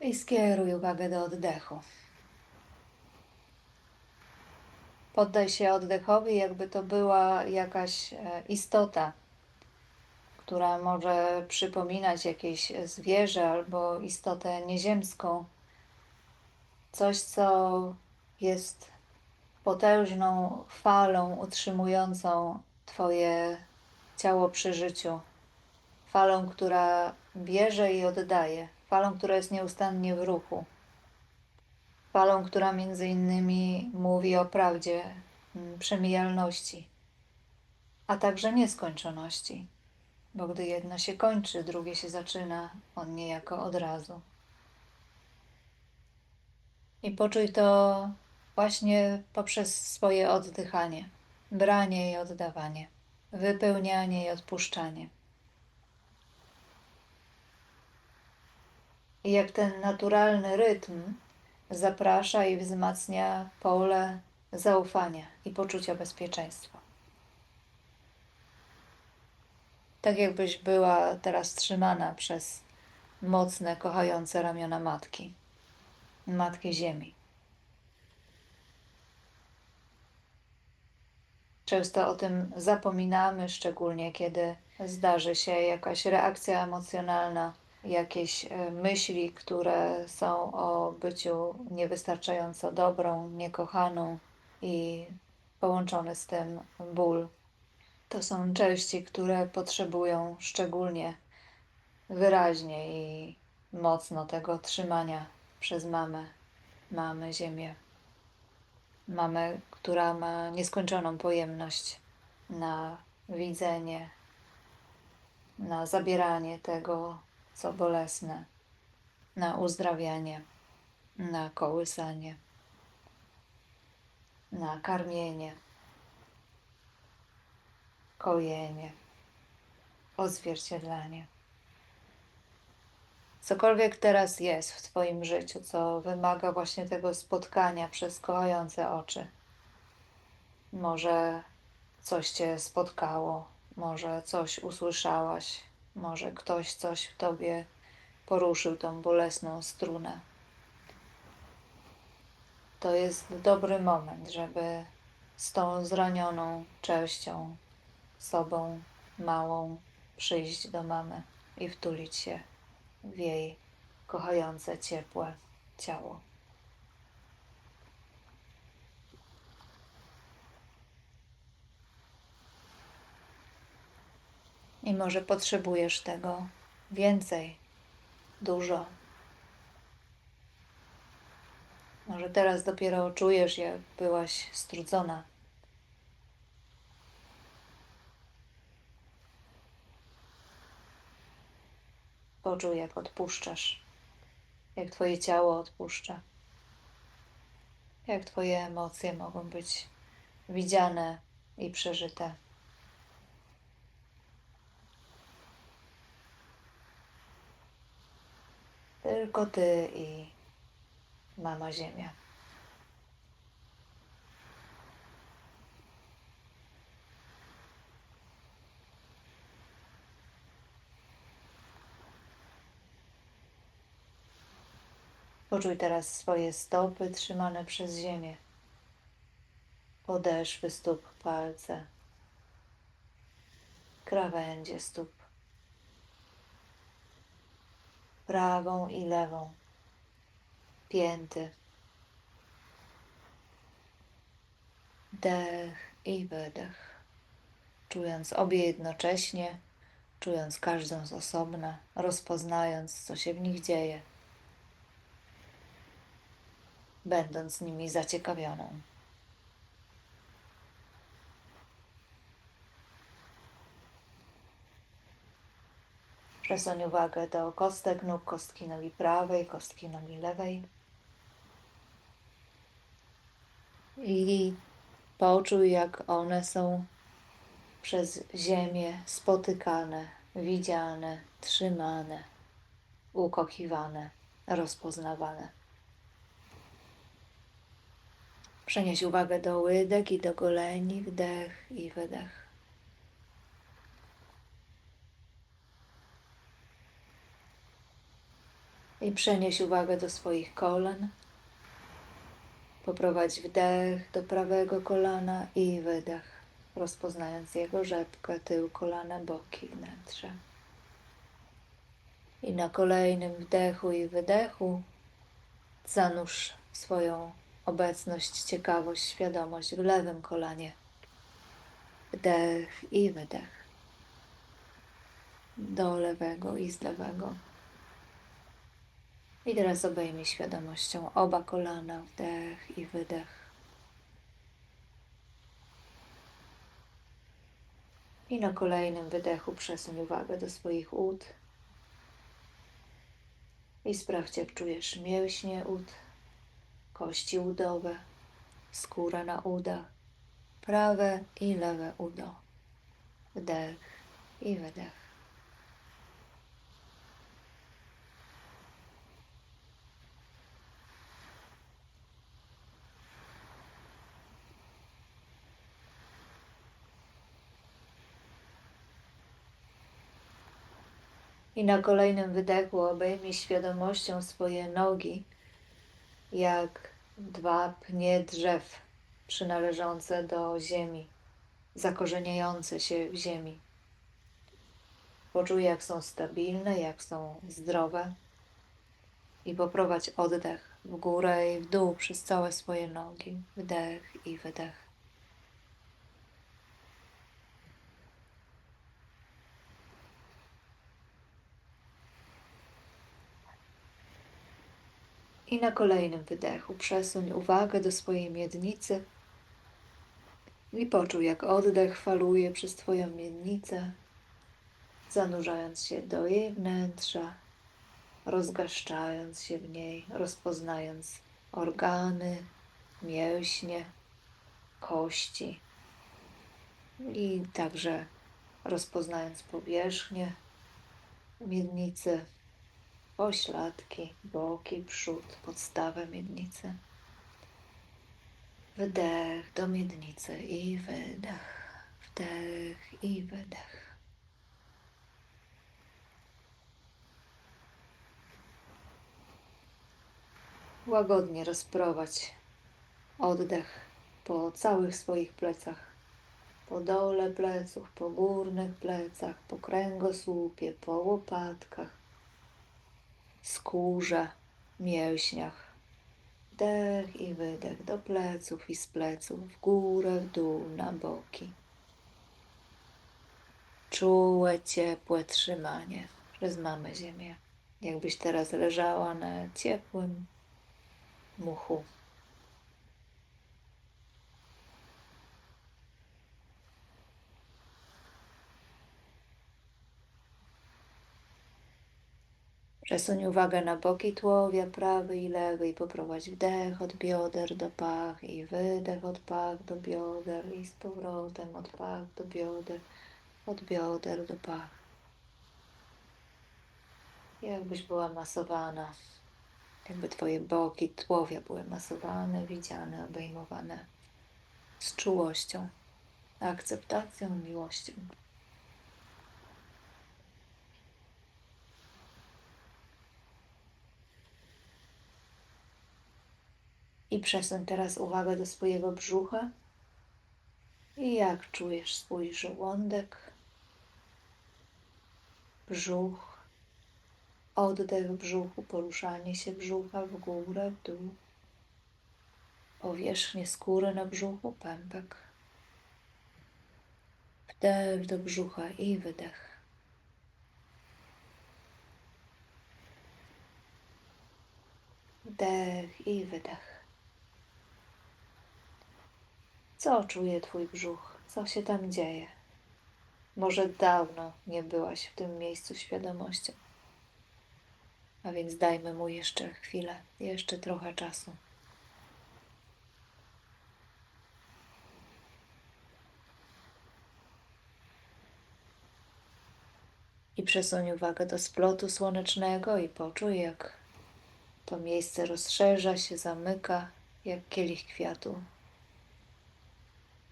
I skieruj uwagę do oddechu. Poddaj się oddechowi, jakby to była jakaś e, istota, która może przypominać jakieś zwierzę albo istotę nieziemską. Coś, co jest potężną falą utrzymującą Twoje ciało przy życiu. Falą, która bierze i oddaje. Falą, która jest nieustannie w ruchu. Falą, która między innymi mówi o prawdzie, mm, przemijalności, a także nieskończoności. Bo gdy jedno się kończy, drugie się zaczyna, on niejako od razu. I poczuj to właśnie poprzez swoje oddychanie, branie i oddawanie, wypełnianie i odpuszczanie. Jak ten naturalny rytm zaprasza i wzmacnia pole zaufania i poczucia bezpieczeństwa. Tak jakbyś była teraz trzymana przez mocne, kochające ramiona matki, matki Ziemi. Często o tym zapominamy, szczególnie kiedy zdarzy się jakaś reakcja emocjonalna, jakieś e, myśli, które są o byciu niewystarczająco dobrą, niekochaną i połączony z tym ból. To są części, które potrzebują szczególnie wyraźnie i mocno tego trzymania przez mamę, mamę Ziemię. Mamę, która ma nieskończoną pojemność na widzenie, na zabieranie tego, co bolesne, na uzdrawianie, na kołysanie, na karmienie, kojenie, odzwierciedlanie. Cokolwiek teraz jest w Twoim życiu, co wymaga właśnie tego spotkania przez kochające oczy. Może coś Cię spotkało, może coś usłyszałaś, może ktoś coś w Tobie poruszył tą bolesną strunę. To jest dobry moment, żeby z tą zranioną częścią, sobą małą, przyjść do mamy i wtulić się w jej kochające, ciepłe ciało. I może potrzebujesz tego więcej, dużo. Może teraz dopiero czujesz, jak byłaś strudzona. Poczuj, jak odpuszczasz, jak Twoje ciało odpuszcza, jak Twoje emocje mogą być widziane i przeżyte. Tylko Ty i Mama Ziemia. Poczuj teraz swoje stopy trzymane przez ziemię. Podeszwy stóp, palce, krawędzie stóp, prawą i lewą, pięty, dech i wydech, czując obie jednocześnie, czując każdą z osobna, rozpoznając, co się w nich dzieje. Będąc nimi zaciekawioną. Przesuń uwagę do kostek nóg, kostki nogi prawej, kostki nogi lewej. I poczuj, jak one są przez ziemię spotykane, widziane, trzymane, ukochiwane, rozpoznawane. Przenieś uwagę do łydek i do goleni, wdech i wydech. I przenieś uwagę do swoich kolan. Poprowadź wdech do prawego kolana i wydech, rozpoznając jego rzepkę, tył kolana, boki, wnętrze. I na kolejnym wdechu i wydechu zanurz swoją obecność, ciekawość, świadomość w lewym kolanie. Wdech i wydech. Do lewego i z lewego. I teraz obejmij świadomością oba kolana, wdech i wydech. I na kolejnym wydechu przesuń uwagę do swoich ud. I sprawdź, jak czujesz mięśnie ud, kości udowe, skóra na udach, prawe i lewe udo. Wdech i wydech. I na kolejnym wydechu obejmij świadomością swoje nogi, jak dwa pnie drzew przynależące do ziemi, zakorzeniające się w ziemi. Poczuj, jak są stabilne, jak są zdrowe i poprowadź oddech w górę i w dół przez całe swoje nogi. Wdech i wydech. I na kolejnym wydechu przesuń uwagę do swojej miednicy i poczuj, jak oddech faluje przez Twoją miednicę, zanurzając się do jej wnętrza, rozgaszczając się w niej, rozpoznając organy, mięśnie, kości i także rozpoznając powierzchnię miednicy pośladki, boki, przód, podstawę miednicy. Wdech do miednicy i wydech. Wdech i wydech. Łagodnie rozprowadź oddech po całych swoich plecach. Po dole pleców, po górnych plecach, po kręgosłupie, po łopatkach, skórze, mięśniach. Wdech i wydech do pleców i z pleców, w górę, w dół, na boki. Czułe, ciepłe trzymanie przez mamę ziemię. Jakbyś teraz leżała na ciepłym muchu. Przesuń uwagę na boki tułowia, prawy i lewy i poprowadź wdech od bioder do pach i wydech od pach do bioder i z powrotem od pach do bioder, od bioder do pach. Jakbyś była masowana, jakby twoje boki tułowia były masowane, widziane, obejmowane z czułością, akceptacją, miłością. I przesuń teraz uwagę do swojego brzucha. I jak czujesz swój żołądek, brzuch, oddech brzuchu, poruszanie się brzucha w górę, w dół, powierzchnię skóry na brzuchu, pępek. Wdech do brzucha i wydech. Wdech i wydech. Co czuje Twój brzuch? Co się tam dzieje? Może dawno nie byłaś w tym miejscu świadomością. A więc dajmy mu jeszcze chwilę, jeszcze trochę czasu. I przesuń uwagę do splotu słonecznego i poczuj, jak to miejsce rozszerza się, zamyka, jak kielich kwiatu.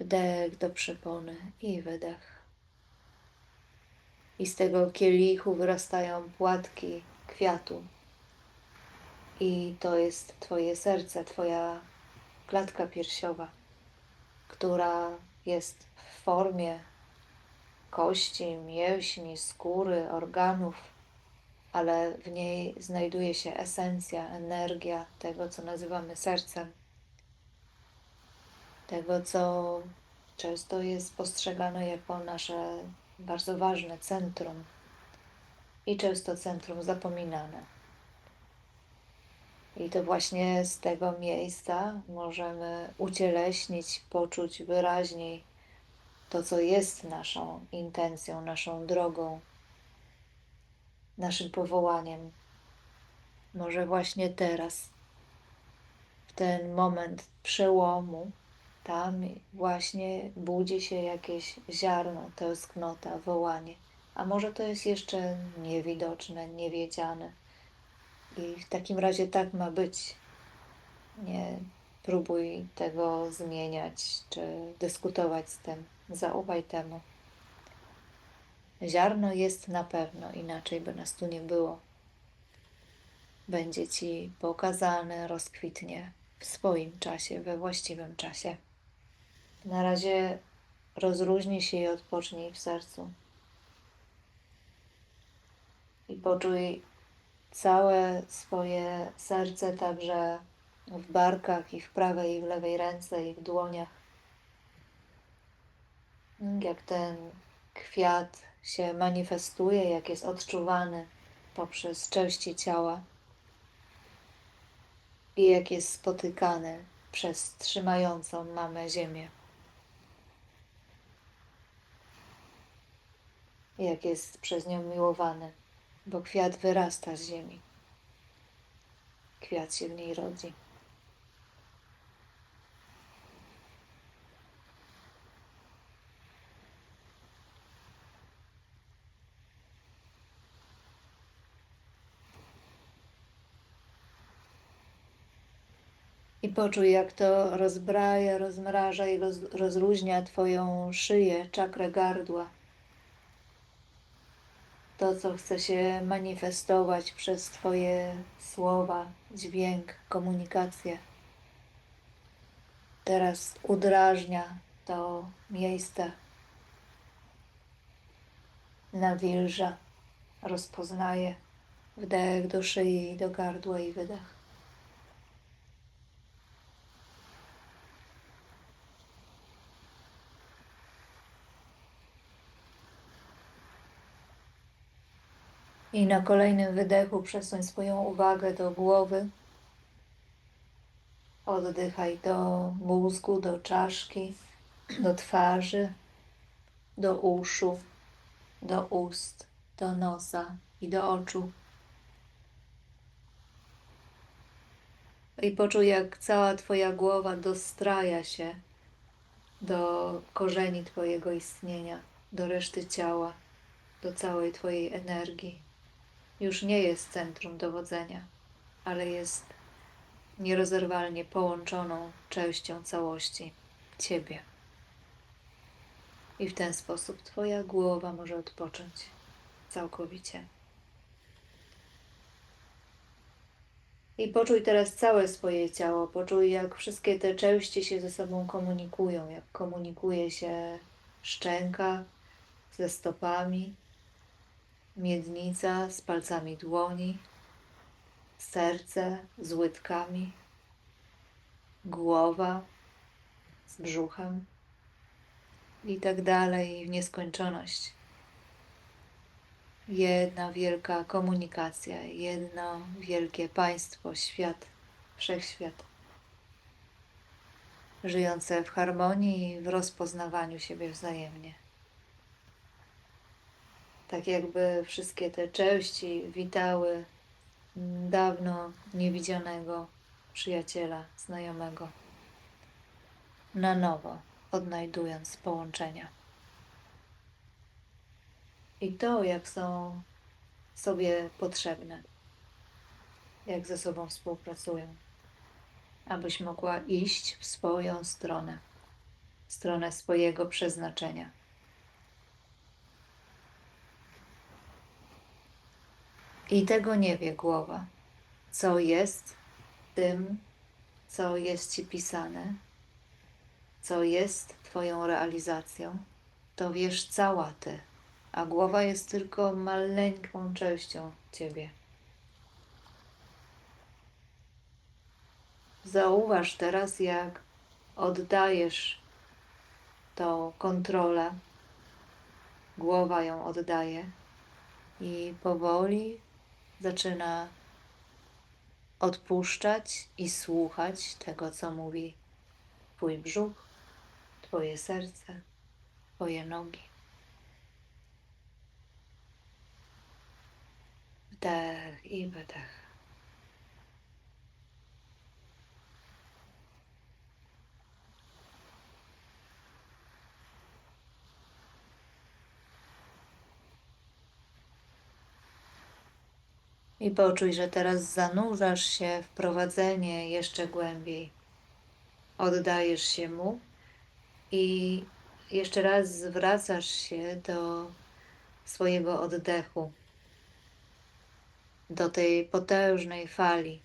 Wdech do przepony i wydech. I z tego kielichu wyrastają płatki kwiatu, I to jest Twoje serce, Twoja klatka piersiowa, która jest w formie kości, mięśni, skóry, organów, ale w niej znajduje się esencja, energia tego, co nazywamy sercem, tego, co często jest postrzegane jako nasze bardzo ważne centrum i często centrum zapominane. I to właśnie z tego miejsca możemy ucieleśnić, poczuć wyraźniej to, co jest naszą intencją, naszą drogą, naszym powołaniem. Może właśnie teraz, w ten moment przełomu, tam właśnie budzi się jakieś ziarno, tęsknota, wołanie. A może to jest jeszcze niewidoczne, niewiedziane. I w takim razie tak ma być. Nie próbuj tego zmieniać czy dyskutować z tym. Zaufaj temu. Ziarno jest na pewno, inaczej by nas tu nie było. Będzie ci pokazane, rozkwitnie w swoim czasie, we właściwym czasie. Na razie rozluźnij się i odpocznij w sercu. I poczuj całe swoje serce, także w barkach, i w prawej, i w lewej ręce, i w dłoniach. Jak ten kwiat się manifestuje, jak jest odczuwany poprzez części ciała i jak jest spotykany przez trzymającą mamę Ziemię. Jak jest przez nią miłowany bo kwiat wyrasta z ziemi. Kwiat się w niej rodzi. I poczuj, jak to rozbraja, rozmraża i roz, rozluźnia Twoją szyję, czakrę gardła to, co chce się manifestować przez Twoje słowa, dźwięk, komunikację. Teraz udrażnia to miejsce, nawilża, rozpoznaje wdech do szyi, do gardła i wydech. I na kolejnym wydechu przesuń swoją uwagę do głowy. Oddychaj do mózgu, do czaszki, do twarzy, do uszu, do ust, do nosa i do oczu. I poczuj, jak cała Twoja głowa dostraja się do korzeni Twojego istnienia, do reszty ciała, do całej Twojej energii już nie jest centrum dowodzenia, ale jest nierozerwalnie połączoną częścią całości Ciebie. I w ten sposób Twoja głowa może odpocząć całkowicie. I poczuj teraz całe swoje ciało. Poczuj, jak wszystkie te części się ze sobą komunikują, jak komunikuje się szczęka ze stopami, miednica z palcami dłoni, serce z łydkami, głowa z brzuchem i tak dalej w nieskończoność. Jedna wielka komunikacja, jedno wielkie państwo, świat, wszechświat, żyjące w harmonii i w rozpoznawaniu siebie wzajemnie tak jakby wszystkie te części witały dawno niewidzianego przyjaciela, znajomego, na nowo odnajdując połączenia. I to, jak są sobie potrzebne, jak ze sobą współpracują, abyś mogła iść w swoją stronę, stronę swojego przeznaczenia. I tego nie wie głowa, co jest tym, co jest Ci pisane, co jest Twoją realizacją, to wiesz cała Ty, a głowa jest tylko maleńką częścią Ciebie. Zauważ teraz, jak oddajesz tą kontrolę, głowa ją oddaje i powoli zaczyna odpuszczać i słuchać tego, co mówi Twój brzuch, Twoje serce, Twoje nogi. Wdech i wydech. I poczuj, że teraz zanurzasz się w prowadzenie jeszcze głębiej. Oddajesz się mu i jeszcze raz zwracasz się do swojego oddechu, do tej potężnej fali,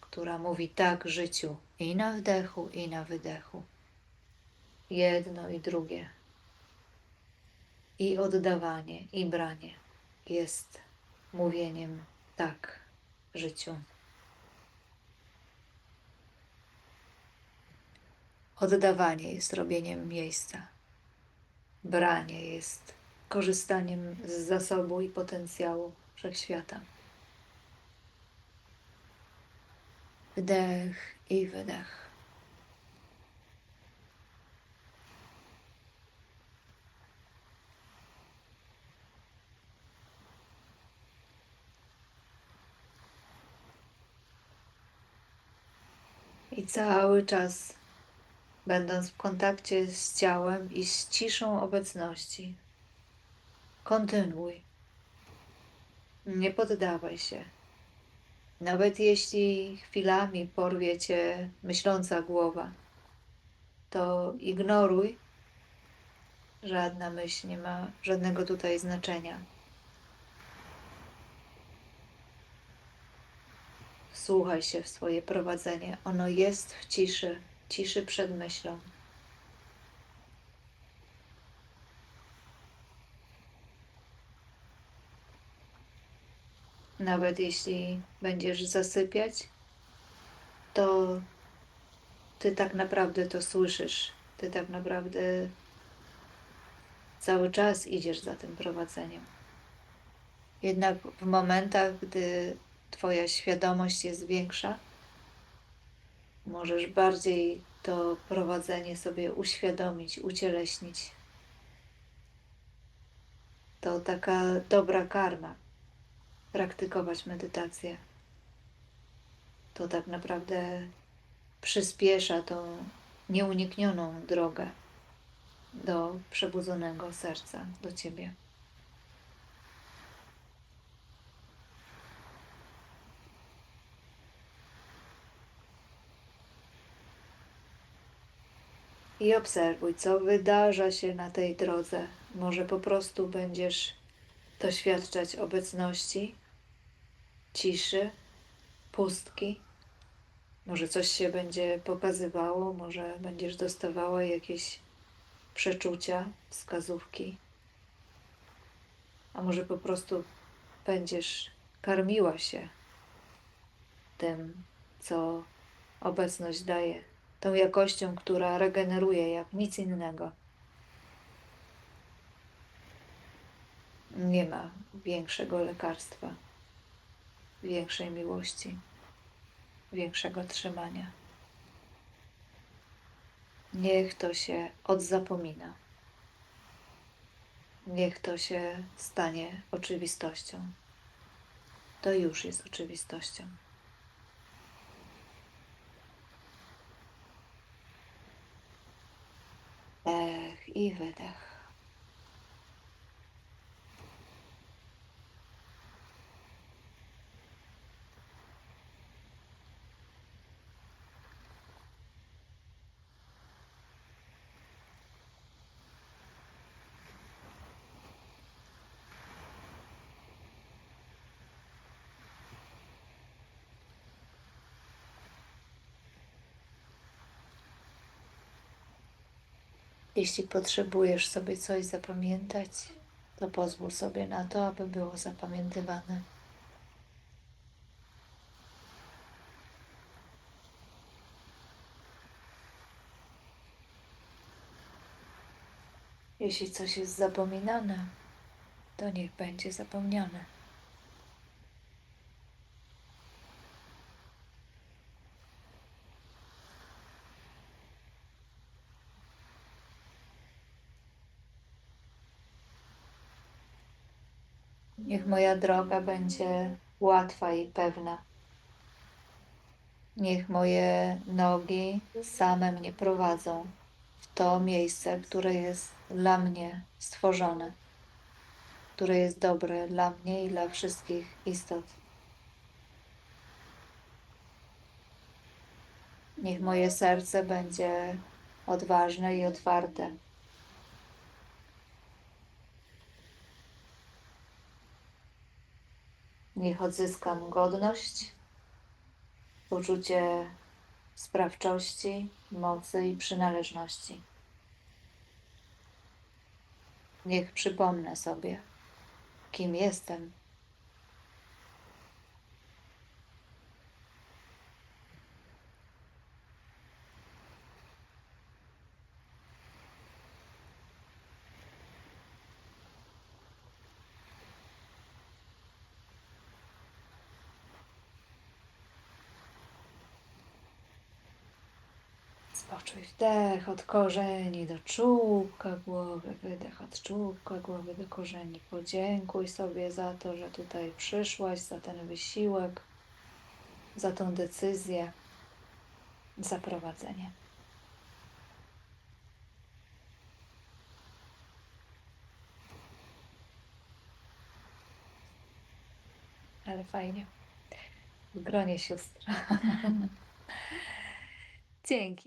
która mówi tak życiu i na wdechu, i na wydechu. Jedno i drugie. I oddawanie, i branie jest mówieniem tak życiu. Oddawanie jest robieniem miejsca. Branie jest korzystaniem z zasobu i potencjału wszechświata. Wdech i wydech. Cały czas, będąc w kontakcie z ciałem i z ciszą obecności, kontynuuj. Nie poddawaj się. Nawet jeśli chwilami porwie cię myśląca głowa, to ignoruj. Żadna myśl nie ma żadnego tutaj znaczenia. Wsłuchaj się w swoje prowadzenie. Ono jest w ciszy, ciszy przed myślą. Nawet jeśli będziesz zasypiać, to ty tak naprawdę to słyszysz. Ty tak naprawdę cały czas idziesz za tym prowadzeniem. Jednak w momentach, gdy Twoja świadomość jest większa, możesz bardziej to prowadzenie sobie uświadomić, ucieleśnić. To taka dobra karma praktykować medytację. To tak naprawdę przyspiesza tą nieuniknioną drogę do przebudzonego serca, do Ciebie. I obserwuj, co wydarza się na tej drodze. Może po prostu będziesz doświadczać obecności, ciszy, pustki. Może coś się będzie pokazywało, może będziesz dostawała jakieś przeczucia, wskazówki. A może po prostu będziesz karmiła się tym, co obecność daje, tą jakością, która regeneruje jak nic innego. Nie ma większego lekarstwa, większej miłości, większego trzymania. Niech to się odzapomina. Niech to się stanie oczywistością. To już jest oczywistością. Wdech i wydech. Jeśli potrzebujesz sobie coś zapamiętać, to pozwól sobie na to, aby było zapamiętywane. Jeśli coś jest zapominane, to niech będzie zapomniane. Niech moja droga będzie łatwa i pewna. Niech moje nogi same mnie prowadzą w to miejsce, które jest dla mnie stworzone, które jest dobre dla mnie i dla wszystkich istot. Niech moje serce będzie odważne i otwarte. Niech odzyskam godność, poczucie sprawczości, mocy i przynależności. Niech przypomnę sobie, kim jestem. Spoczuj wdech od korzeni do czubka głowy, wydech od czubka głowy do korzeni. Podziękuj sobie za to, że tutaj przyszłaś, za ten wysiłek, za tą decyzję, za prowadzenie. Ale fajnie. W gronie sióstr. Dzięki.